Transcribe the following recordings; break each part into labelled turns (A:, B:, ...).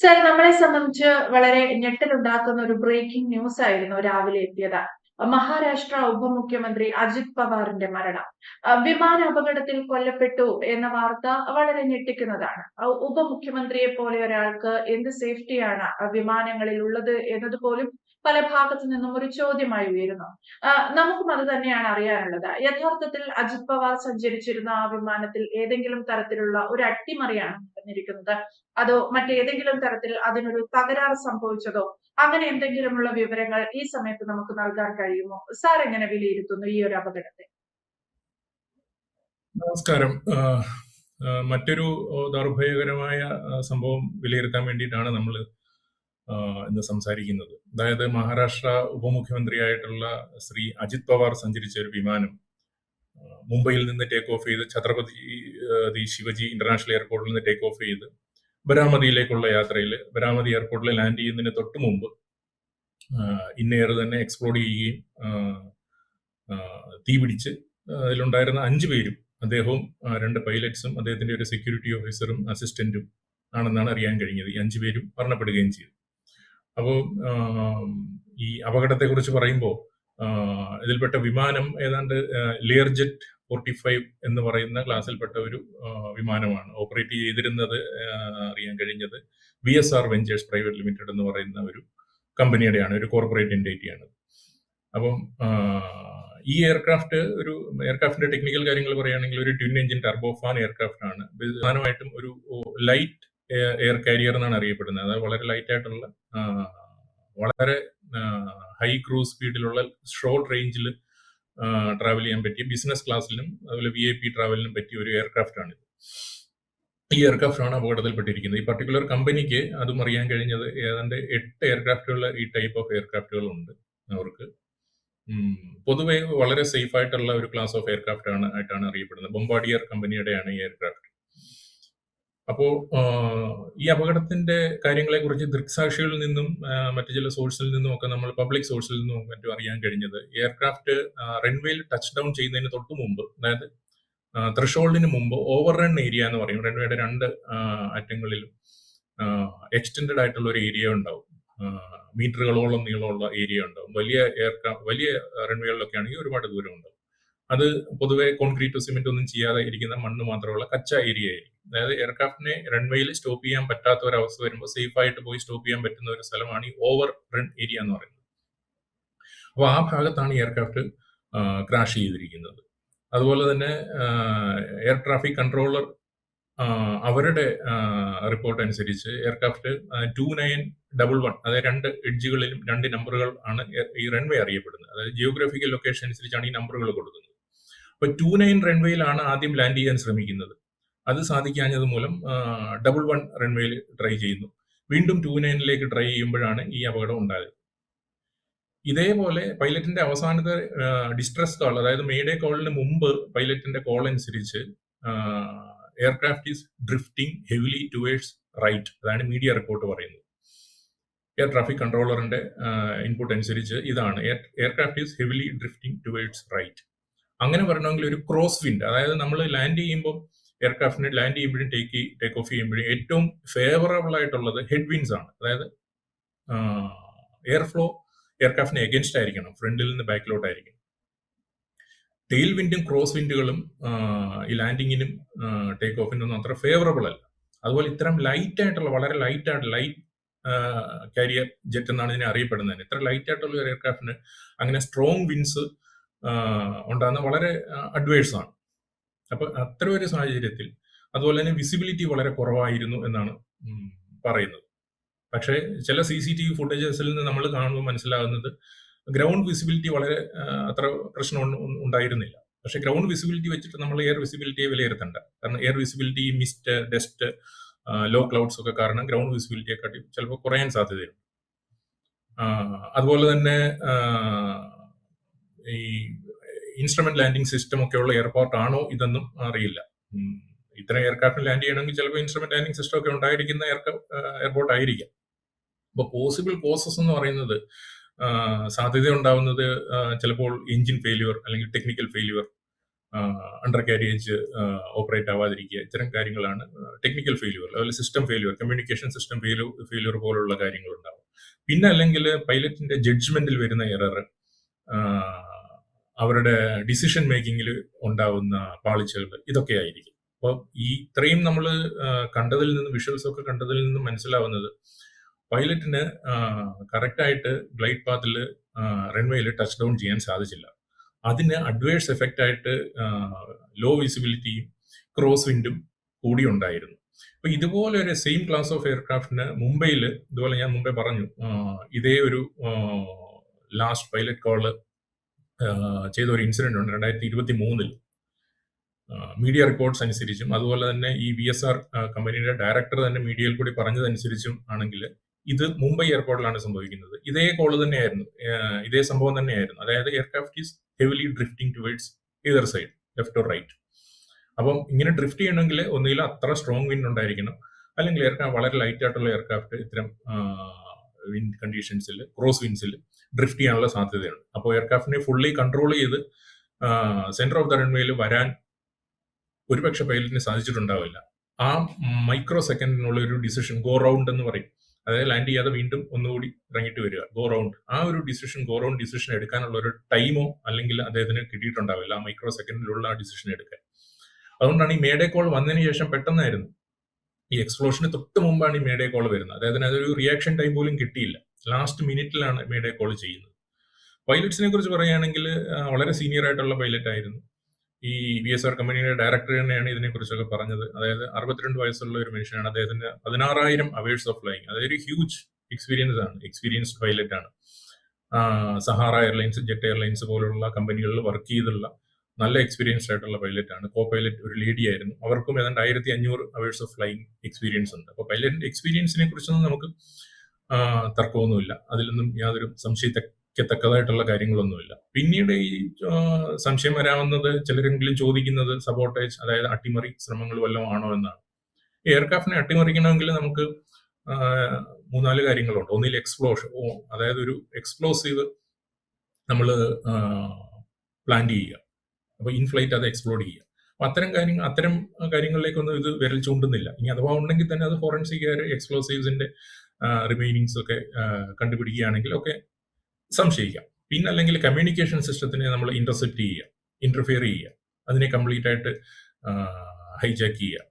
A: Sir നമ്മളെ സംബന്ധിച്ച് വളരെ ഞെട്ടലുണ്ടാക്കുന്ന ഒരു ബ്രേക്കിംഗ് ന്യൂസ് ആയിരുന്നു രാവിലെ എത്തിയത്. മഹാരാഷ്ട്ര ഉപമുഖ്യമന്ത്രി അജിത് പവാറിന്റെ മരണം. വിമാന അപകടത്തിൽ കൊല്ലപ്പെട്ടു എന്ന വാർത്ത വളരെ ഞെട്ടിക്കുന്നതാണ്. ഉപമുഖ്യമന്ത്രിയെ പോലെ ഒരാൾക്ക് എന്ത് സേഫ്റ്റിയാണ് വിമാനങ്ങളിൽ ഉള്ളത് എന്നത് പോലും ഭാഗത്തു നിന്നും ഒരു ചോദ്യമായി ഉയരുന്നു. നമുക്കും അത് തന്നെയാണ് അറിയാനുള്ളത്. യഥാർത്ഥത്തിൽ അജിത് പവാർ സഞ്ചരിച്ചിരുന്ന ആ വിമാനത്തിൽ ഏതെങ്കിലും തരത്തിലുള്ള ഒരു അട്ടിമറിയാണ് നടന്നിരിക്കുന്നത്? അതോ മറ്റേതെങ്കിലും തരത്തിൽ അതിനൊരു തകരാറ് സംഭവിച്ചതോ? അങ്ങനെ എന്തെങ്കിലുമുള്ള വിവരങ്ങൾ ഈ സമയത്ത് നമുക്ക് നൽകാൻ കഴിയുമോ? സാർ എങ്ങനെ വിലയിരുത്തുന്നു ഈ ഒരു അപകടത്തെ?
B: നമസ്കാരം. മറ്റൊരു ദൗർഭയകരമായ സംഭവം വിലയിരുത്താൻ വേണ്ടിയിട്ടാണ് നമ്മൾ ഇന്ന് സംസാരിക്കുന്നത്. അതായത് മഹാരാഷ്ട്ര ഉപമുഖ്യമന്ത്രിയായിട്ടുള്ള ശ്രീ അജിത് പവാർ സഞ്ചരിച്ച ഒരു വിമാനം മുംബൈയിൽ നിന്ന് ടേക്ക് ഓഫ് ചെയ്ത് ഛത്രപതി ശിവജി ഇന്റർനാഷണൽ എയർപോർട്ടിൽ നിന്ന് ടേക്ക് ഓഫ് ചെയ്ത് ബരാമതിയിലേക്കുള്ള യാത്രയിൽ ബരാമതി എയർപോർട്ടിൽ ലാൻഡ് ചെയ്യുന്നതിന് തൊട്ട് മുമ്പ് ഇന്ന എയർ തന്നെ എക്സ്പ്ലോഡ് ചെയ്യുകയും തീപിടിച്ച് അതിലുണ്ടായിരുന്ന അഞ്ചു പേരും അദ്ദേഹവും രണ്ട് പൈലറ്റ്സും അദ്ദേഹത്തിന്റെ ഒരു സെക്യൂരിറ്റി ഓഫീസറും അസിസ്റ്റന്റും ആണെന്നാണ് അറിയാൻ കഴിഞ്ഞത്. ഈ അഞ്ചു പേരും മരണപ്പെടുകയും ചെയ്തു. അപ്പോൾ ഈ അപകടത്തെക്കുറിച്ച് പറയുമ്പോൾ ഇതിൽപ്പെട്ട വിമാനം ഏതാണ്ട് ലിയർജെറ്റ് ഫോർട്ടി ഫൈവ് എന്ന് പറയുന്ന ക്ലാസ്സിൽപ്പെട്ട ഒരു വിമാനമാണ് ഓപ്പറേറ്റ് ചെയ്തിരുന്നത് അറിയാൻ കഴിഞ്ഞത് V S R ventures private limited എന്ന് പറയുന്ന ഒരു കമ്പനിയുടെയാണ് ഒരു കോർപ്പറേറ്റ് എന്റൈറ്റിയാണ് അപ്പം ഈ എയർക്രാഫ്റ്റ് ഒരു എയർക്രാഫ്റ്റിന്റെ ടെക്നിക്കൽ കാര്യങ്ങൾ പറയുകയാണെങ്കിൽ ഒരു ട്വിൻ എഞ്ചിൻ ടർബോഫാൻ എയർക്രാഫ്റ്റ് ആണ്. പ്രധാനമായിട്ടും ഒരു ലൈറ്റ് എയർ കാരിയർ എന്നാണ് അറിയപ്പെടുന്നത്. അതായത് വളരെ ലൈറ്റ് ആയിട്ടുള്ള വളരെ ഹൈ ക്രൂസ് സ്പീഡിലുള്ള ഷോർട്ട് റേഞ്ചിൽ ട്രാവൽ ചെയ്യാൻ പറ്റിയ ബിസിനസ് ക്ലാസ്സിലും അതുപോലെ വി ഐ പി ട്രാവലിനും പറ്റിയ ഒരു എയർക്രാഫ്റ്റ് ആണിത്. ഈ എയർക്രാഫ്റ്റ് ആണ് അപകടത്തിൽപ്പെട്ടിരിക്കുന്നത്. ഈ പർട്ടിക്കുലർ കമ്പനിക്ക് അതും അറിയാൻ കഴിഞ്ഞത് ഏതാണ്ട് എട്ട് എയർക്രാഫ്റ്റുകൾ ഈ ടൈപ്പ് ഓഫ് എയർക്രാഫ്റ്റുകൾ ഉണ്ട് അവർക്ക് പൊതുവേ വളരെ സേഫ് ആയിട്ടുള്ള ഒരു ക്ലാസ് ഓഫ് എയർക്രാഫ്റ്റ് ആണ് ആയിട്ടാണ് അറിയപ്പെടുന്നത്. ബൊമ്പാഡിയർ കമ്പനിയുടെയാണ് ഈ എയർക്രാഫ്റ്റ് അപ്പോൾ ഈ അപകടത്തിന്റെ കാര്യങ്ങളെ കുറിച്ച് ദൃക്സാക്ഷികളിൽ നിന്നും മറ്റു ചില സോഴ്സിൽ നിന്നും ഒക്കെ നമ്മൾ പബ്ലിക് സോഴ്സിൽ നിന്നും മറ്റും അറിയാൻ കഴിഞ്ഞത്. എയർക്രാഫ്റ്റ് റൺവേയിൽ ടച്ച് ഡൗൺ ചെയ്യുന്നതിന് തൊട്ട് മുമ്പ് അതായത് ത്രഷോൾഡിന് മുമ്പ് ഓവർ റൺ ഏരിയ എന്ന് പറയും. റൺവേയുടെ രണ്ട് അറ്റങ്ങളിലും എക്സ്റ്റെൻഡഡ് ആയിട്ടുള്ള ഒരു ഏരിയ ഉണ്ടാവും. മീറ്ററുകളോളം നീളമുള്ള ഏരിയ ഉണ്ടാവും. വലിയ എയർക്രാഫ്റ്റ് വലിയ റൺവേകളിലൊക്കെ ആണെങ്കിൽ ഒരുപാട് ദൂരം ഉണ്ടാവും. അത് പൊതുവെ കോൺക്രീറ്റ് സിമെന്റ് ഒന്നും ചെയ്യാതെ ഇരിക്കുന്ന മണ്ണ് മാത്രമുള്ള കച്ച ഏരിയ ആയിരിക്കും. അതായത് എയർക്രാഫ്റ്റിനെ റൺവേയിൽ സ്റ്റോപ്പ് ചെയ്യാൻ പറ്റാത്ത ഒരു അവസ്ഥ വരുമ്പോൾ സേഫ് ആയിട്ട് പോയി സ്റ്റോപ്പ് ചെയ്യാൻ പറ്റുന്ന ഒരു സ്ഥലമാണ് ഈ ഓവർ റൺ ഏരിയ എന്ന് പറയുന്നത്. അപ്പോൾ ആ ഭാഗത്താണ് എയർക്രാഫ്റ്റ് ക്രാഷ് ചെയ്തിരിക്കുന്നത്. അതുപോലെ തന്നെ എയർ ട്രാഫിക് കൺട്രോളർ അവരുടെ റിപ്പോർട്ട് അനുസരിച്ച് aircraft two nine double one അതായത് രണ്ട് എഡ്ജുകളിലും രണ്ട് നമ്പറുകൾ ആണ് ഈ റൺവേ അറിയപ്പെടുന്നത്. അതായത് ജിയോഗ്രഫിക്കൽ ലൊക്കേഷൻ അനുസരിച്ചാണ് ഈ നമ്പറുകൾ കൊടുക്കുന്നത്. അപ്പൊ ടു നയൻ റൺവേയിലാണ് ആദ്യം ലാൻഡ് ചെയ്യാൻ ശ്രമിക്കുന്നത്. അത് സാധിക്കാഞ്ഞത് മൂലം ഡബിൾ വൺ റൺവേയിൽ ട്രൈ ചെയ്യുന്നു. വീണ്ടും ടു നയനിലേക്ക് ട്രൈ ചെയ്യുമ്പോഴാണ് ഈ അപകടം ഉണ്ടായത്. ഇതേപോലെ പൈലറ്റിന്റെ അവസാനത്തെ ഡിസ്ട്രസ് കോൾ അതായത് മേഡേ കോളിന് മുമ്പ് പൈലറ്റിന്റെ കോൾ അനുസരിച്ച് aircraft is drifting heavily towards right അതാണ് മീഡിയ റിപ്പോർട്ട് പറയുന്നത്. എയർ ട്രാഫിക് കൺട്രോളറിന്റെ ഇൻപുട്ട് അനുസരിച്ച് ഇതാണ്. Aircraft is heavily drifting towards right അങ്ങനെ പറയണമെങ്കിൽ ഒരു ക്രോസ് വിൻഡ് അതായത് നമ്മൾ ലാൻഡ് ചെയ്യുമ്പോൾ എയർക്രാഫ്റ്റിനെ ലാൻഡ് ചെയ്യുമ്പോഴും ടേക്ക് ടേക്ക് ഓഫ് ചെയ്യുമ്പോഴും ഏറ്റവും ഫേവറബിൾ ആയിട്ടുള്ളത് ഹെഡ് വിൻസ് ആണ്. അതായത് എയർ ഫ്ലോ എയർക്രാഫ്റ്റിന് എഗൻസ്റ്റ് ആയിരിക്കണം ഫ്രണ്ടിൽ നിന്ന് ബാക്കിലോട്ടായിരിക്കും ടെയിൽ വിൻഡും ക്രോസ് വിൻഡുകളും ഈ ലാൻഡിങ്ങിനും ടേക്ക് ഓഫിനൊന്നും അത്ര ഫേവറബിൾ അല്ല. അതുപോലെ ഇത്തരം ലൈറ്റ് ആയിട്ടുള്ള വളരെ ലൈറ്റ് ആയിട്ട് ലൈറ്റ് കാരിയർ ജെറ്റ് എന്നാണ് ഇതിനെ അറിയപ്പെടുന്നത് ഇത്ര ലൈറ്റ് ആയിട്ടുള്ള ഒരു എയർക്രാഫ്റ്റിന് അങ്ങനെ സ്ട്രോങ് വിൻസ് ഉണ്ടാകുന്ന വളരെ അഡ്വേഴ്സാണ് ആണ്. അപ്പൊ അത്തരം ഒരു സാഹചര്യത്തിൽ അതുപോലെ തന്നെ വിസിബിലിറ്റി വളരെ കുറവായിരുന്നു എന്നാണ് പറയുന്നത്. പക്ഷേ ചില സി സി ടി വി ഫുട്ടേജസിൽ നിന്ന് നമ്മൾ കാണുമ്പോൾ മനസ്സിലാകുന്നത് ഗ്രൗണ്ട് വിസിബിലിറ്റി വളരെ അത്ര പ്രശ്നം ഉണ്ടായിരുന്നില്ല. പക്ഷേ ഗ്രൗണ്ട് വിസിബിലിറ്റി വെച്ചിട്ട് നമ്മൾ എയർ വിസിബിലിറ്റിയെ വിലയിരുത്തണ്ട. കാരണം air visibility mist dust low clouds ഒക്കെ കാരണം ഗ്രൗണ്ട് വിസിബിലിറ്റിയെ കാട്ടി ചിലപ്പോൾ കുറയാൻ സാധ്യതയുണ്ട്. അതുപോലെ തന്നെ ഈ ഇൻസ്ട്രുമെന്റ് ലാൻഡിംഗ് സിസ്റ്റം ഒക്കെ ഉള്ള എയർപോർട്ട് ആണോ ഇതെന്നും അറിയില്ല. ഇത്ര എയർക്രാഫ്റ്റ് ലാൻഡ് ചെയ്യണമെങ്കിൽ ചിലപ്പോൾ ഇൻസ്ട്രുമെന്റ് ലാൻഡിംഗ് സിസ്റ്റം ഒക്കെ ഉണ്ടായിരിക്കുന്ന എയർപോർട്ട് ആയിരിക്കാം. അപ്പോൾ പോസിബിൾ കോസസ് എന്ന് പറയുന്നത് സാധ്യത ഉണ്ടാവുന്നത് ചിലപ്പോൾ എഞ്ചിൻ ഫെയില്യൂർ അല്ലെങ്കിൽ technical failure under carriage operate ആവാതിരിക്കുക ഇത്തരം കാര്യങ്ങളാണ് ടെക്നിക്കൽ ഫെയിലുവർ അതുപോലെ system failure communication system fail failure പോലുള്ള കാര്യങ്ങളുണ്ടാവും. പിന്നെ അല്ലെങ്കിൽ പൈലറ്റിന്റെ ജഡ്ജ്മെന്റിൽ വരുന്ന എറർ അവരുടെ ഡിസിഷൻ മേക്കിങ്ങിൽ ഉണ്ടാവുന്ന പാളിച്ചകൾ ഇതൊക്കെ ആയിരിക്കും അപ്പോൾ ഈ ഇത്രയും നമ്മൾ കണ്ടതിൽ നിന്ന് വിഷ്വൽസ് ഒക്കെ കണ്ടതിൽ നിന്ന് മനസ്സിലാവുന്നത് പൈലറ്റിന് കറക്റ്റായിട്ട് ഗ്ലൈഡ് പാത്തിൽ റൺവേയിൽ ടച്ച് ഡൗൺ ചെയ്യാൻ സാധിച്ചില്ല. അതിന് അഡ്വേഴ്സ് എഫക്റ്റ് ആയിട്ട് ലോ വിസിബിലിറ്റിയും ക്രോസ് വിൻഡും കൂടി ഉണ്ടായിരുന്നു. അപ്പൊ ഇതുപോലെ ഒരു സെയിം ക്ലാസ് ഓഫ് എയർക്രാഫ്റ്റിന് മുംബൈയിൽ ഇതുപോലെ ഞാൻ മുമ്പേ പറഞ്ഞു ഇതേ ഒരു ലാസ്റ്റ് പൈലറ്റ് കോൾ ചെയ്ത ഒരു ഇൻസിഡന്റ് ഉണ്ട്. രണ്ടായിരത്തി ഇരുപത്തി മൂന്നിൽ മീഡിയ റിപ്പോർട്ട്സ് അനുസരിച്ചും അതുപോലെ തന്നെ ഈ വി എസ് ആർ കമ്പനിയുടെ ഡയറക്ടർ തന്നെ മീഡിയയിൽ കൂടി പറഞ്ഞതനുസരിച്ചും ആണെങ്കിൽ ഇത് മുംബൈ എയർപോർട്ടിലാണ് സംഭവിക്കുന്നത്. ഇതേ കോൾ തന്നെയായിരുന്നു. ഇതേ സംഭവം തന്നെയായിരുന്നു. അതായത് aircraft is heavily drifting towards either side left or right അപ്പം ഇങ്ങനെ ഡ്രിഫ്റ്റ് ചെയ്യണമെങ്കിൽ ഒന്നുകിൽ അത്ര സ്ട്രോങ് വിൻഡ് ഉണ്ടായിരിക്കണം. അല്ലെങ്കിൽ എയർക്രാഫ്റ്റ് വളരെ ലൈറ്റ് ആയിട്ടുള്ള എയർക്രാഫ്റ്റ് ഇത്തരം വിൻഡ് കണ്ടീഷൻസിൽ ക്രോസ് വിൻസിൽ ഡ്രിഫ്റ്റ് ചെയ്യാനുള്ള സാധ്യതയുണ്ട്. അപ്പോൾ എയർക്രാഫ്റ്റിനെ ഫുള്ളി കൺട്രോൾ ചെയ്ത് സെന്റർ ഓഫ് ദ റൺവേയിൽ വരാൻ ഒരുപക്ഷെ പൈലറ്റിന് സാധിച്ചിട്ടുണ്ടാവില്ല. ആ മൈക്രോ സെക്കൻഡിനുള്ള ഒരു ഡിസിഷൻ ഗോ റൗണ്ട് എന്ന് പറയും. അതായത് ലാൻഡ് ചെയ്യാതെ വീണ്ടും ഒന്നുകൂടി ഇറങ്ങിയിട്ട് വരിക. ഗോ റൗണ്ട് ആ ഒരു ഡിസിഷൻ ഗോ റൗണ്ട് ഡിസിഷൻ എടുക്കാനുള്ള ഒരു ടൈമോ അല്ലെങ്കിൽ അദ്ദേഹത്തിന് കിട്ടിയിട്ടുണ്ടാവില്ല ആ മൈക്രോ സെക്കൻഡിലുള്ള ആ ഡിസിഷൻ എടുക്കാൻ. അതുകൊണ്ടാണ് ഈ മേഡേ കോൾ വന്നതിന് ശേഷം പെട്ടെന്നായിരുന്നു. ഈ എക്സ്പ്ലോഷന് തൊട്ട് മുമ്പാണ് ഈ മേഡേ കോൾ വരുന്നത്. അതായത് അതൊരു റിയാക്ഷൻ ടൈം പോലും കിട്ടിയില്ല. ലാസ്റ്റ് മിനിറ്റിലാണ് മേഡേ കോൾ ചെയ്യുന്നത്. പൈലറ്റ്സിനെ കുറിച്ച് പറയുകയാണെങ്കിൽ വളരെ സീനിയർ ആയിട്ടുള്ള പൈലറ്റ് ആയിരുന്നു. ഈ വി എസ് ആർ കമ്പനിയുടെ ഡയറക്ടർ തന്നെയാണ് ഇതിനെക്കുറിച്ചൊക്കെ പറഞ്ഞത്. അതായത് അറുപത്തിരണ്ട് വയസ്സുള്ള ഒരു മനുഷ്യനാണ്. അദ്ദേഹത്തിന്റെ പതിനാറായിരം അവേഴ്സ് ഓഫ് ഫ്ലൈങ് അതായത് ഒരു ഹ്യൂജ് എക്സ്പീരിയൻസ് ആണ്. എക്സ്പീരിയൻസ്ഡ് പൈലറ്റ് ആണ്. സഹാറ എയർലൈൻസ് ജെറ്റ് എയർലൈൻസ് പോലുള്ള കമ്പനികളിൽ വർക്ക് ചെയ്തുള്ള നല്ല എക്സ്പീരിയൻസ് ആയിട്ടുള്ള പൈലറ്റ് ആണ്. കോ പൈലറ്റ് ഒരു ലേഡി ആയിരുന്നു. അവർക്കും ഏതാണ്ട് ആയിരത്തി അഞ്ഞൂറ് അവേഴ്സ് ഓഫ് ഫ്ലൈ എക്സ്പീരിയൻസ് ഉണ്ട് അപ്പോൾ പൈലറ്റിന്റെ എക്സ്പീരിയൻസിനെ കുറിച്ചൊന്നും നമുക്ക് തർക്കമൊന്നുമില്ല. അതിലൊന്നും യാതൊരു സംശയിക്കത്തക്കതായിട്ടുള്ള കാര്യങ്ങളൊന്നുമില്ല. പിന്നീട് ഈ സംശയം വരാവുന്നത് ചിലരെങ്കിലും ചോദിക്കുന്നത് സബോട്ടേജ് അതായത് അട്ടിമറി ശ്രമങ്ങൾ വല്ലതും ആണോ എന്നാണ്. എയർക്രാഫ്റ്റിനെ അട്ടിമറിക്കണമെങ്കിൽ നമുക്ക് മൂന്നാൽ കാര്യങ്ങളുണ്ട്. ഒന്നിൽ എക്സ്പ്ലോഷൻ അതായത് ഒരു എക്സ്പ്ലോസീവ് നമ്മൾ പ്ലാന്റ് ചെയ്യുക. അപ്പൊ ഇൻഫ്ലൈറ്റ് അത് എക്സ്പ്ലോഡ് ചെയ്യുക. അപ്പൊ അത്തരം കാര്യങ്ങൾ അത്തരം കാര്യങ്ങളിലേക്കൊന്നും ഇത് വിരൽ ചൂണ്ടുന്നില്ല. ഇനി അഥവാ ഉണ്ടെങ്കിൽ തന്നെ അത് ഫോറൻസിക്കാർ എക്സ്പ്ലോസീവ്സിന്റെ റിമൈനിങ്സ് ഒക്കെ കണ്ടുപിടിക്കുകയാണെങ്കിൽ ഒക്കെ സംശയിക്കാം. പിന്നെ അല്ലെങ്കിൽ കമ്മ്യൂണിക്കേഷൻ സിസ്റ്റത്തിനെ നമ്മൾ ഇന്റർസെപ്റ്റ് ചെയ്യുക ഇന്റർഫിയർ ചെയ്യുക അതിനെ കംപ്ലീറ്റ് ആയിട്ട് ഹൈജാക്ക് ചെയ്യുക.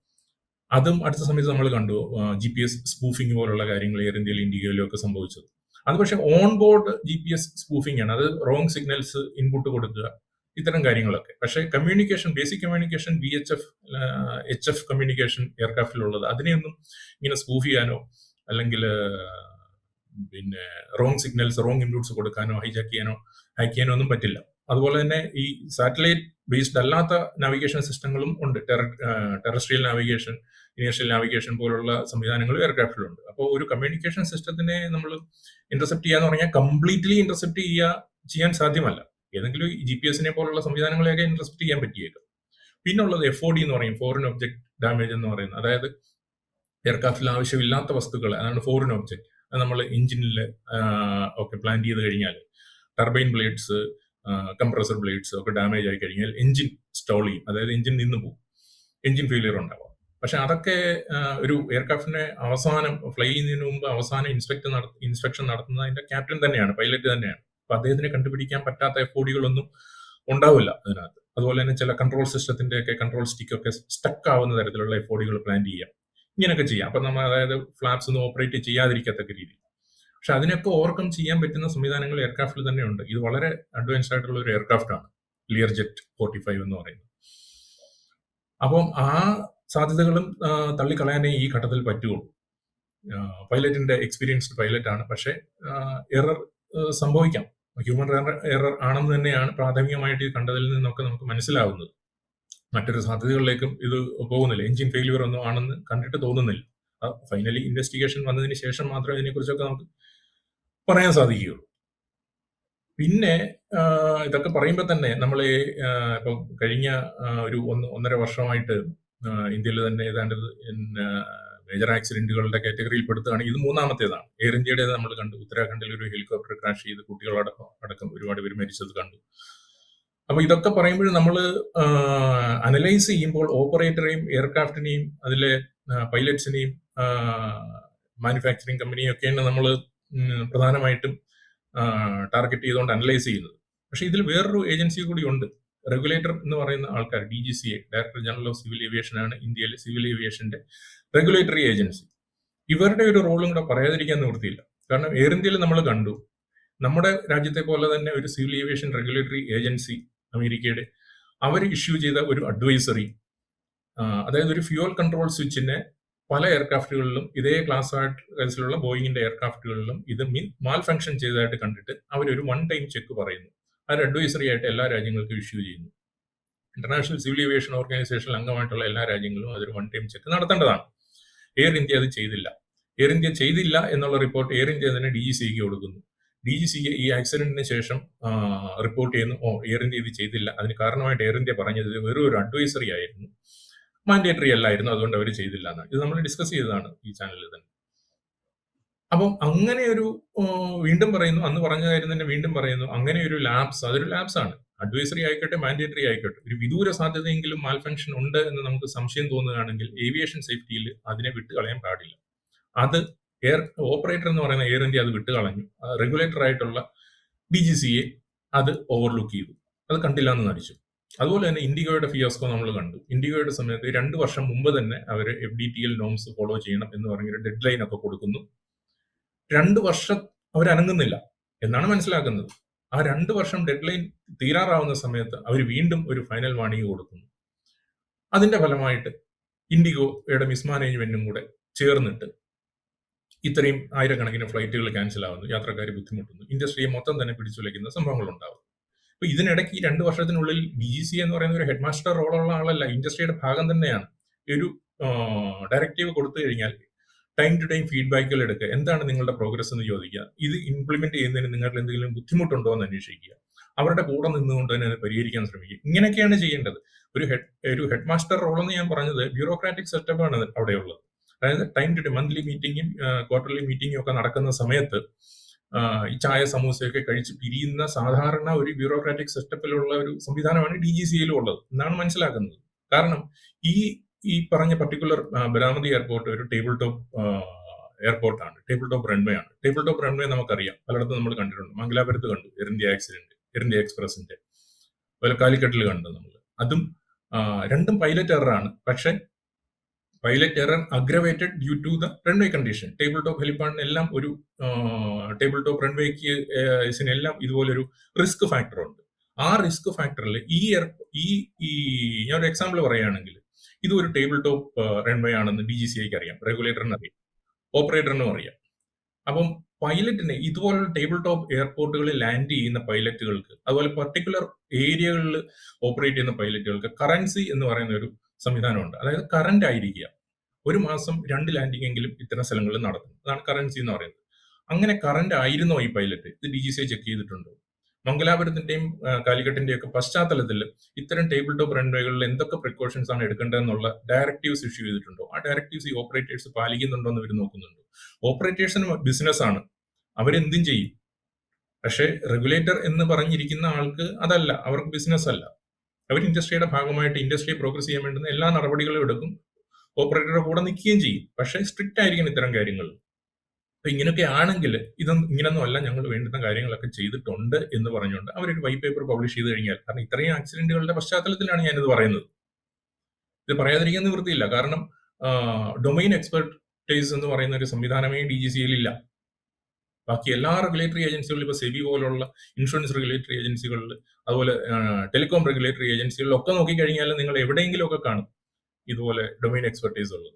B: അതും അടുത്ത സമയത്ത് നമ്മൾ കണ്ടു ജി പി എസ് സ്പൂഫിംഗ് പോലുള്ള കാര്യങ്ങൾ എയർ ഇന്ത്യയിൽ ഇന്ത്യയിലും ഒക്കെ സംഭവിച്ചത്. അത് പക്ഷേ on board G P S spoofing ആണ്. അത് റോങ് സിഗ്നൽസ് ഇൻപുട്ട് കൊടുക്കുക. ഇത്തരം കാര്യങ്ങളൊക്കെ. പക്ഷേ communication basic communication V H F H F communication എയർക്രാഫ്റ്റിലുള്ളത് അതിനെയൊന്നും ഇങ്ങനെ സ്പൂഫ് ചെയ്യാനോ അല്ലെങ്കിൽ പിന്നെ റോങ് സിഗ്നൽസ് റോങ് ഇൻപുട്സ് കൊടുക്കാനോ ഹൈജാക്ക് ചെയ്യാനോ ഹാക്ക് ചെയ്യാനോ ഒന്നും പറ്റില്ല. അതുപോലെ തന്നെ ഈ സാറ്റലൈറ്റ് ബേസ്ഡ് അല്ലാത്ത നാവിഗേഷൻ സിസ്റ്റങ്ങളും ഉണ്ട്. ടെറസ്ട്രിയൽ നാവിഗേഷൻ ഇനേഷ്യൽ നാവിഗേഷൻ പോലുള്ള സംവിധാനങ്ങളും എയർക്രാഫ്റ്റിലുണ്ട് അപ്പോൾ ഒരു കമ്മ്യൂണിക്കേഷൻ സിസ്റ്റത്തിനെ നമ്മൾ ഇന്റർസെപ്റ്റ് ചെയ്യാന്ന് പറഞ്ഞാൽ കംപ്ലീറ്റ്ലി ഇന്റർസെപ്റ്റ് ചെയ്യുക ചെയ്യാൻ സാധ്യമല്ല. ഏതെങ്കിലും ജി പി എസിനെ പോലുള്ള സംവിധാനങ്ങളെയൊക്കെ ഇൻട്രസ്റ്റ് ചെയ്യാൻ പറ്റിയേക്കും. പിന്നുള്ളത് എഫ് ഒ ഡി എന്ന് പറയും ഫോറിൻ ഒബ്ജക്ട് ഡാമേജ് എന്ന് പറയുന്നത്. അതായത് എയർക്രാഫ്റ്റിൽ ആവശ്യമില്ലാത്ത വസ്തുക്കൾ അതാണ് ഫോറിൻ ഒബ്ജക്ട് അത് നമ്മൾ എഞ്ചിനിൽ ഒക്കെ പ്ലാൻ ചെയ്ത് കഴിഞ്ഞാൽ ടർബൈൻ ബ്ലേഡ്സ് കംപ്രസർ ബ്ലേഡ്സ് ഒക്കെ ഡാമേജ് ആയി കഴിഞ്ഞാൽ എഞ്ചിൻ സ്റ്റോൾ ചെയ്യും. അതായത് എഞ്ചിൻ നിന്ന് പോകും. എഞ്ചിൻ ഫെയിലിയർ ഉണ്ടാവും. പക്ഷെ അതൊക്കെ ഒരു എയർക്രാഫ്റ്റിനെ അവസാനം ഫ്ലൈ ചെയ്യുന്നതിന് മുമ്പ് അവസാനം ഇൻസ്പെക്ട് ഇൻസ്പെക്ഷൻ നടത്തുന്നത് അതിന്റെ ക്യാപ്റ്റൻ തന്നെയാണ് പൈലറ്റ് തന്നെയാണ്. അപ്പൊ അദ്ദേഹത്തിന് കണ്ടുപിടിക്കാൻ പറ്റാത്ത എഫോഡികളൊന്നും ഉണ്ടാവില്ല അതിനകത്ത്. അതുപോലെ തന്നെ ചില കൺട്രോൾ സിസ്റ്റത്തിന്റെ ഒക്കെ കൺട്രോൾ സ്റ്റിക്ക് ഒക്കെ സ്റ്റക്ക് ആവുന്ന തരത്തിലുള്ള എഫോഡികൾ പ്ലാൻ ചെയ്യാം. ഇങ്ങനെയൊക്കെ ചെയ്യാം. അപ്പൊ നമ്മൾ അതായത് ഫ്ലാപ്സ് ഒന്നും ഓപ്പറേറ്റ് ചെയ്യാതിരിക്കത്തക്ക രീതിയിൽ. പക്ഷെ അതിനൊക്കെ ഓവർകം ചെയ്യാൻ പറ്റുന്ന സംവിധാനങ്ങൾ എയർക്രാഫ്റ്റിൽ തന്നെ ഉണ്ട്. ഇത് വളരെ അഡ്വാൻസ്ഡ് ആയിട്ടുള്ള ഒരു എയർക്രാഫ്റ്റ് ആണ്. ലിയർ ജെറ്റ് ഫോർട്ടി ഫൈവ് എന്ന് പറയുന്നത്. അപ്പം ആ സാധ്യതകളും തള്ളിക്കളയാനേ ഈ ഘട്ടത്തിൽ പറ്റുള്ളൂ പൈലറ്റിന്റെ എക്സ്പീരിയൻസ്ഡ് പൈലറ്റ് ആണ്. പക്ഷെ എറർ സംഭവിക്കാം. ഹ്യൂമൻ എറർ ആണെന്ന് തന്നെയാണ് പ്രാഥമികമായിട്ട് കണ്ടതിൽ നിന്നൊക്കെ നമുക്ക് മനസ്സിലാവുന്നത്. മറ്റൊരു സാധ്യതകളിലേക്കും ഇത് പോകുന്നില്ല. എഞ്ചിൻ ഫെയിലിയർ ഒന്നും ആണെന്ന് കണ്ടിട്ട് തോന്നുന്നില്ല. ഫൈനലി ഇൻവെസ്റ്റിഗേഷൻ വന്നതിന് ശേഷം മാത്രമേ ഇതിനെക്കുറിച്ചൊക്കെ നമുക്ക് പറയാൻ സാധിക്കുകയുള്ളൂ. പിന്നെ ഇതൊക്കെ പറയുമ്പോൾ തന്നെ നമ്മൾ ഇപ്പൊ കഴിഞ്ഞ ഒരു ഒന്ന് ഒന്നര വർഷമായിട്ട് ഇന്ത്യയിൽ തന്നെ ഏതാണ്ട് മേജർ ആക്സിഡന്റുകളുടെ കാറ്റഗറിയിൽ പെടുത്തുകയാണെങ്കിൽ ഇത് മൂന്നാമത്തേതാണ്. എയർ ഇന്ത്യയുടെ നമ്മൾ കണ്ടു. ഉത്തരാഖണ്ഡിൽ ഒരു ഹെലികോപ്റ്റർ ക്രാഷ് ചെയ്ത് കുട്ടികളടക്കം അടക്കം ഒരുപാട് പേര് മരിച്ചത് കണ്ടു. അപ്പൊ ഇതൊക്കെ പറയുമ്പോൾ നമ്മൾ അനലൈസ് ചെയ്യുമ്പോൾ ഓപ്പറേറ്ററെയും എയർക്രാഫ്റ്റിനെയും അതിലെ പൈലറ്റ്സിനെയും മാനുഫാക്ചറിങ് കമ്പനിയും ഒക്കെയാണ് നമ്മൾ പ്രധാനമായിട്ടും ടാർഗറ്റ് ചെയ്തുകൊണ്ട് അനലൈസ് ചെയ്യുന്നത്. പക്ഷേ ഇതിൽ വേറൊരു ഏജൻസി കൂടി ഉണ്ട്. റെഗുലേറ്റർ എന്ന് പറയുന്ന ആൾക്കാർ D G C A director general of civil aviation ആണ് ഇന്ത്യയിലെ സിവിൽ ഏവിയേഷന്റെ റെഗുലേറ്ററി ഏജൻസി ഇവരുടെ ഒരു റോളും കൂടെ പറയാതിരിക്കാൻ നിവൃത്തിയില്ല. കാരണം എയർ ഇന്ത്യയിൽ നമ്മൾ കണ്ടു. നമ്മുടെ രാജ്യത്തെ പോലെ തന്നെ ഒരു സിവിൽ ഏവിയേഷൻ റെഗുലേറ്ററി ഏജൻസി അമേരിക്കയുടെ അവർ ഇഷ്യൂ ചെയ്ത ഒരു അഡ്വൈസറി അതായത് ഒരു ഫ്യൂവൽ കൺട്രോൾ സ്വിച്ചിനെ പല എയർക്രാഫ്റ്റുകളിലും ഇതേ ക്ലാസ് ആയിട്ടുള്ള ബോയിങ്ങിന്റെ എയർക്രാഫ്റ്റുകളിലും ഇത് മാൽ ഫംഗ്ഷൻ ചെയ്തതായിട്ട് കണ്ടിട്ട് അവരൊരു വൺ ടൈം ചെക്ക് പറയുന്നു. അത് അഡ്വൈസറി ആയിട്ട് എല്ലാ രാജ്യങ്ങൾക്കും ഇഷ്യൂ ചെയ്യുന്നു. ഇന്റർനാഷണൽ സിവിൽ ഏവിയേഷൻ ഓർഗനൈസേഷനിൽ അംഗമായിട്ടുള്ള എല്ലാ രാജ്യങ്ങളും അതൊരു വൺ ടൈം ചെക്ക് നടത്തേണ്ടതാണ്. എയർ ഇന്ത്യ അത് ചെയ്തില്ല. എയർ ഇന്ത്യ ചെയ്തില്ല എന്നുള്ള റിപ്പോർട്ട് എയർ ഇന്ത്യ തന്നെ ഡി ജി സിക്ക് കൊടുക്കുന്നു. ഡി ജി സി ഈ ആക്സിഡന്റിന് ശേഷം റിപ്പോർട്ട് ചെയ്യുന്നു ഓ എയർ ഇന്ത്യ ഇത് ചെയ്തില്ല. അതിന് കാരണമായിട്ട് എയർ ഇന്ത്യ പറഞ്ഞത് വെറും ഒരു അഡ്വൈസറി ആയിരുന്നു. മാൻഡേറ്ററി അല്ലായിരുന്നു അതുകൊണ്ട് അവർ ചെയ്തില്ല എന്നാണ്. ഇത് നമ്മൾ ഡിസ്കസ് ചെയ്തതാണ് ഈ ചാനലിൽ തന്നെ. അപ്പം അങ്ങനെ ഒരു വീണ്ടും പറയുന്നു. അന്ന് പറഞ്ഞ കാര്യം തന്നെ വീണ്ടും പറയുന്നു. അങ്ങനെ ഒരു ലാബ്സ് അതൊരു ലാബ്സ് ആണ്. അഡ്വൈസറി ആയിക്കോട്ടെ മാൻഡേറ്ററി ആയിക്കോട്ടെ. ഒരു വിദൂര സാധ്യതയെങ്കിലും മാൽ ഫംഗ്ഷൻ ഉണ്ട് എന്ന് നമുക്ക് സംശയം തോന്നുകയാണെങ്കിൽ ഏവിയേഷൻ സേഫ്റ്റിയിൽ അതിനെ വിട്ട് കളയാൻ പാടില്ല. അത് എയർ ഓപ്പറേറ്റർ എന്ന് പറയുന്ന എയർ ഇന്ത്യ അത് വിട്ട് കളഞ്ഞു റെഗുലേറ്റർ ആയിട്ടുള്ള ഡി ജി സിയെ അത് ഓവർലുക്ക് ചെയ്തു. അത് കണ്ടില്ല എന്ന് നടിച്ചു. അതുപോലെ തന്നെ ഇൻഡിഗോയുടെ ഫിയോസ്കോ നമ്മൾ കണ്ടു. ഇൻഡിഗോയുടെ സമയത്ത് രണ്ട് വർഷം മുമ്പ് തന്നെ അവർ F D T L norms follow ചെയ്യണം എന്ന് പറഞ്ഞൊരു ഡെഡ് ലൈൻ ഒക്കെ കൊടുക്കുന്നു. രണ്ട് വർഷം അവരനങ്ങുന്നില്ല എന്നാണ് മനസ്സിലാക്കുന്നത്. ആ രണ്ട് വർഷം ഡെഡ് ലൈൻ തീരാറാവുന്ന സമയത്ത് അവർ വീണ്ടും ഒരു ഫൈനൽ വാണിംഗ് കൊടുക്കുന്നു. അതിന്റെ ഫലമായിട്ട് ഇൻഡിഗോയുടെ മിസ്മാനേജ്മെന്റും കൂടെ ചേർന്നിട്ട് ഇത്രയും ആയിരക്കണക്കിന് ഫ്ലൈറ്റുകൾ ക്യാൻസൽ ആവുന്നു യാത്രക്കാർ ബുദ്ധിമുട്ടുന്നു ഇൻഡസ്ട്രിയെ മൊത്തം തന്നെ പിടിച്ചുലയ്ക്കുന്ന സംഭവങ്ങൾ ഉണ്ടാവും. അപ്പൊ ഇതിനിടയ്ക്ക് ഈ രണ്ട് വർഷത്തിനുള്ളിൽ ബി ജി സി എന്ന് പറയുന്ന ഒരു ഹെഡ്മാസ്റ്റർ റോളുള്ള ആളല്ല ഇൻഡസ്ട്രിയുടെ ഭാഗം തന്നെയാണ്. ഒരു ഡയറക്റ്റീവ് കൊടുത്തു കഴിഞ്ഞാൽ ടൈം ടു ടൈം ഫീഡ്ബാക്കുകൾ എടുക്കുക. എന്താണ് നിങ്ങളുടെ പ്രോഗ്രസ് എന്ന് ചോദിക്കുക. ഇത് ഇംപ്ലിമെന്റ് ചെയ്യുന്നതിന് നിങ്ങൾക്ക് എന്തെങ്കിലും ബുദ്ധിമുട്ടുണ്ടോ എന്ന് അന്വേഷിക്കുക. അവരുടെ കൂടെ നിന്നുകൊണ്ട് തന്നെ അത് പരിഹരിക്കാൻ ശ്രമിക്കുക. ഇങ്ങനെയൊക്കെയാണ് ചെയ്യേണ്ടത്. ഒരു ഹെഡ് ഒരു ഹെഡ് മാസ്റ്റർ റോൾ എന്ന് ഞാൻ പറഞ്ഞത് ബ്യൂറോക്രാറ്റിക് സെറ്റപ്പ് ആണ് അവിടെയുള്ളത്. അതായത് ടൈം ടു ടൈം മന്ത്ലി മീറ്റിംഗും ക്വാർട്ടർലി മീറ്റിംഗും ഒക്കെ നടക്കുന്ന സമയത്ത് ഈ ചായ സമൂസയൊക്കെ കഴിച്ച് പിരിയുന്ന സാധാരണ ഒരു ബ്യൂറോക്രാറ്റിക് സെറ്റപ്പിലുള്ള ഒരു സംവിധാനമാണ് ഡി ജി സിയിലും ഉള്ളത്. എന്നാണ് മനസ്സിലാക്കുന്നത്. കാരണം ഈ ഈ പറഞ്ഞ പർട്ടിക്കുലർ ബരാമതി എയർപോർട്ട് ഒരു ടേബിൾ ടോപ്പ് എയർപോർട്ടാണ് ടേബിൾ ടോപ്പ് റൺവേ ആണ്. ടേബിൾ ടോപ്പ് റൺവേ നമുക്കറിയാം. പലയിടത്തും നമ്മൾ കണ്ടിട്ടുണ്ട്. മംഗലാപുരത്ത് കണ്ടു. Air India accident Air India എക്സ്പ്രസിന്റെ അതുപോലെ കാലിക്കട്ടിൽ കണ്ടു നമ്മൾ. അതും രണ്ടും പൈലറ്റ് എററാണ് പക്ഷെ pilot error aggravated due to the runway condition table top ഹെലിപ്പാഡിന് എല്ലാം ഒരു ടേബിൾ ടോപ്പ് റൺവേക്ക് എല്ലാം ഇതുപോലൊരു റിസ്ക് ഫാക്ടർ ഉണ്ട്. ആ റിസ്ക് ഫാക്ടറിൽ ഈ ഈ ഞാൻ എക്സാമ്പിൾ പറയുകയാണെങ്കിൽ ഇത് ഒരു ടേബിൾ ടോപ്പ് റൺവേ ആണെന്ന് ഡി ജി സി ഐക്ക് അറിയാം. റെഗുലേറ്ററിന് അറിയാം. ഓപ്പറേറ്ററിനും അറിയാം. അപ്പം പൈലറ്റിനെ ഇതുപോലുള്ള ടേബിൾ ടോപ്പ് എയർപോർട്ടുകളിൽ ലാൻഡ് ചെയ്യുന്ന പൈലറ്റുകൾക്ക് അതുപോലെ പർട്ടിക്കുലർ ഏരിയകളിൽ ഓപ്പറേറ്റ് ചെയ്യുന്ന പൈലറ്റുകൾക്ക് കറൻസി എന്ന് പറയുന്ന ഒരു സംവിധാനമുണ്ട്. അതായത് കറന്റ് ആയിരിക്കുക. ഒരു മാസം രണ്ട് ലാൻഡിംഗ് എങ്കിലും ഇത്തരം സ്ഥലങ്ങളിൽ നടക്കും അതാണ് കറൻസി എന്ന് പറയുന്നത്. അങ്ങനെ കറന്റ് ആയിരുന്നോ ഈ പൈലറ്റ് ഇത് ഡി ജി സി ചെക്ക് ചെയ്തിട്ടുണ്ടോ? മംഗലാപുരത്തിന്റെയും കാലിക്കറ്റിന്റെയും ഒക്കെ പശ്ചാത്തലത്തിൽ ഇത്തരം ടേബിൾ ടോപ്പ് റൺവേകളിൽ എന്തൊക്കെ പ്രിക്കോഷൻസ് ആണ് എടുക്കേണ്ടതെന്നുള്ള ഡയറക്റ്റീവ്സ് ഇഷ്യൂ ചെയ്തിട്ടുണ്ടോ? ആ ഡയറക്റ്റീവ്സ് ഈ ഓപ്പറേറ്റേഴ്സ് പാലിക്കുന്നുണ്ടോ എന്ന് ഇവർ നോക്കുന്നുണ്ട്. ഓപ്പറേറ്റേഴ്സിന് ബിസിനസ് ആണ്. അവരെന്തും ചെയ്യും. പക്ഷേ റെഗുലേറ്റർ എന്ന് പറഞ്ഞിരിക്കുന്ന ആൾക്ക് അതല്ല. അവർക്ക് ബിസിനസ് അല്ല. അവർ ഇൻഡസ്ട്രിയുടെ ഭാഗമായിട്ട് ഇൻഡസ്ട്രി പ്രോഗ്രസ് ചെയ്യാൻ വേണ്ടുന്ന എല്ലാ നടപടികളും എടുക്കും. ഓപ്പറേറ്ററുടെ കൂടെ നിൽക്കുകയും ചെയ്യും. പക്ഷേ സ്ട്രിക്റ്റ് ആയിരിക്കണം ഇത്തരം കാര്യങ്ങൾ. അപ്പൊ ഇങ്ങനെയൊക്കെ ആണെങ്കിൽ ഇതൊന്നും ഇങ്ങനൊന്നും അല്ല ഞങ്ങൾ വേണ്ടുന്ന കാര്യങ്ങളൊക്കെ ചെയ്തിട്ടുണ്ട് എന്ന് പറഞ്ഞുകൊണ്ട് അവരൊരു വൈറ്റ് പേപ്പർ പബ്ലിഷ് ചെയ്ത് കഴിഞ്ഞാൽ കാരണം ഇത്രയും ആക്സിഡന്റുകളുടെ പശ്ചാത്തലത്തിലാണ് ഞാനിത് പറയുന്നത്. ഇത് പറയാതിരിക്കാൻ നിവൃത്തിയില്ല. കാരണം ഡൊമൈൻ എക്സ്പെർട്ടൈസ് എന്ന് പറയുന്ന ഒരു സംവിധാനമേ ഡി ജി സിയിൽ ഇല്ല. ബാക്കി എല്ലാ റെഗുലേറ്ററി ഏജൻസികളിലും ഇപ്പോൾ സെബി പോലുള്ള ഇൻഷുറൻസ് റെഗുലേറ്ററി ഏജൻസികളിൽ അതുപോലെ ടെലികോം റെഗുലേറ്ററി ഏജൻസികളിലൊക്കെ നോക്കിക്കഴിഞ്ഞാൽ നിങ്ങൾ എവിടെയെങ്കിലും ഒക്കെ കാണും ഇതുപോലെ ഡൊമൈൻ എക്സ്പെർട്ടൈസ് ഉള്ളത്.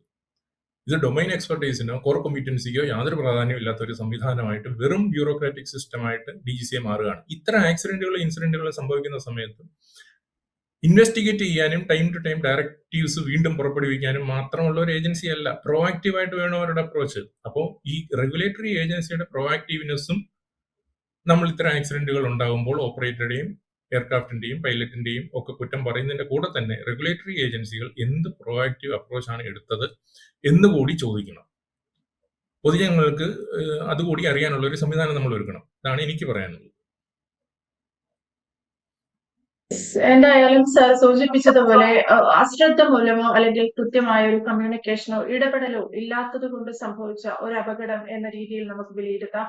B: ഇത് ഡൊമൈൻ എക്സ്പെർട്ടീസിനോ കോർ കോമ്പിറ്റൻസിക്കോ യാതൊരു പ്രാധാന്യവും ഇല്ലാത്ത ഒരു സംവിധാനമായിട്ട് വെറും ബ്യൂറോക്രാറ്റിക് സിസ്റ്റമായിട്ട് ഡി ജി സി എ മാറുകയാണ്. ഇത്തരം ആക്സിഡന്റുകളും ഇൻസിഡന്റുകളും സംഭവിക്കുന്ന സമയത്ത് ഇൻവെസ്റ്റിഗേറ്റ് ചെയ്യാനും ടൈം ടു ടൈം ഡയറക്റ്റീവ്സ് വീണ്ടും പുറപ്പെടുവിക്കാനും മാത്രമുള്ള ഒരു ഏജൻസി അല്ല പ്രൊആക്റ്റീവ് വേണം അവരുടെ അപ്രോച്ച് അപ്പോൾ ഈ റെഗുലേറ്ററി ഏജൻസിയുടെ പ്രോആക്റ്റീവ്നെസ്സും നമ്മൾ ഇത്തരം ആക്സിഡന്റുകൾ ഉണ്ടാകുമ്പോൾ ഓപ്പറേറ്ററുടെയും എയർക്രാഫ്റ്റിന്റെയും പൈലറ്റിന്റെയും ഒക്കെ കുറ്റം പറയുന്നതിന്റെ കൂടെ തന്നെ റെഗുലേറ്ററി ഏജൻസികൾ എന്ത് പ്രൊആക്റ്റീവ് അപ്രോച്ചാണ് എടുത്തത് എന്ന് കൂടി ചോദിക്കണം. പൊതുജനങ്ങൾക്ക് അതുകൂടി അറിയാനുള്ള ഒരു സംവിധാനം നമ്മൾ ഒരുക്കണം. ഇതാണ് എനിക്ക് പറയാനുള്ളത്.
A: എന്തായാലും സാർ സൂചിപ്പിച്ചതുപോലെ അശ്രദ്ധ മൂലമോ അല്ലെങ്കിൽ കൃത്യമായ ഒരു കമ്മ്യൂണിക്കേഷനോ ഇടപെടലോ ഇല്ലാത്തത് കൊണ്ട് സംഭവിച്ച ഒരു അപകടം എന്ന രീതിയിൽ നമുക്ക് വിലയിരുത്താം.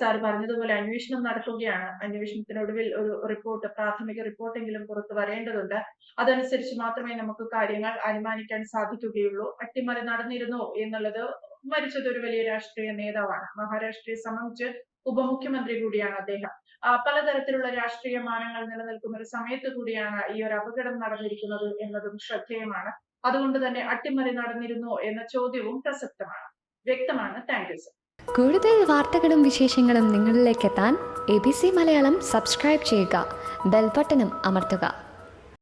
A: സാർ പറഞ്ഞതുപോലെ അന്വേഷണം നടക്കുകയാണ് അന്വേഷണത്തിനൊടുവിൽ ഒരു റിപ്പോർട്ട് പ്രാഥമിക റിപ്പോർട്ടെങ്കിലും പുറത്തു വരേണ്ടതുണ്ട്. അതനുസരിച്ച് മാത്രമേ നമുക്ക് കാര്യങ്ങൾ അനുമാനിക്കാൻ സാധിക്കുകയുള്ളൂ. അട്ടിമറി നടന്നിരുന്നോ എന്നുള്ളത് മരിച്ചത് ഒരു വലിയ രാഷ്ട്രീയ നേതാവാണ്. മഹാരാഷ്ട്രയെ സംബന്ധിച്ച് ഉപമുഖ്യമന്ത്രി കൂടിയാണ് അദ്ദേഹം. പലതരത്തിലുള്ള രാഷ്ട്രീയ മാനങ്ങൾ നിലനിൽക്കുന്ന ഒരു സമയത്ത് കൂടിയാണ് ഈ ഒരു അപകടം നടന്നിരിക്കുന്നത് എന്നതും ശ്രദ്ധേയമാണ്. അതുകൊണ്ട് തന്നെ അട്ടിമറി നടന്നിരുന്നോ എന്ന ചോദ്യവും പ്രസക്തമാണ്. വ്യക്തമാണ്. Thank you sir.
C: കൂടുതൽ വാർത്തകളും വിശേഷങ്ങളും നിങ്ങളിലേക്ക് എത്താൻ A B C Malayalam subscribe ചെയ്യുക. ബെൽബട്ടനും അമർത്തുക.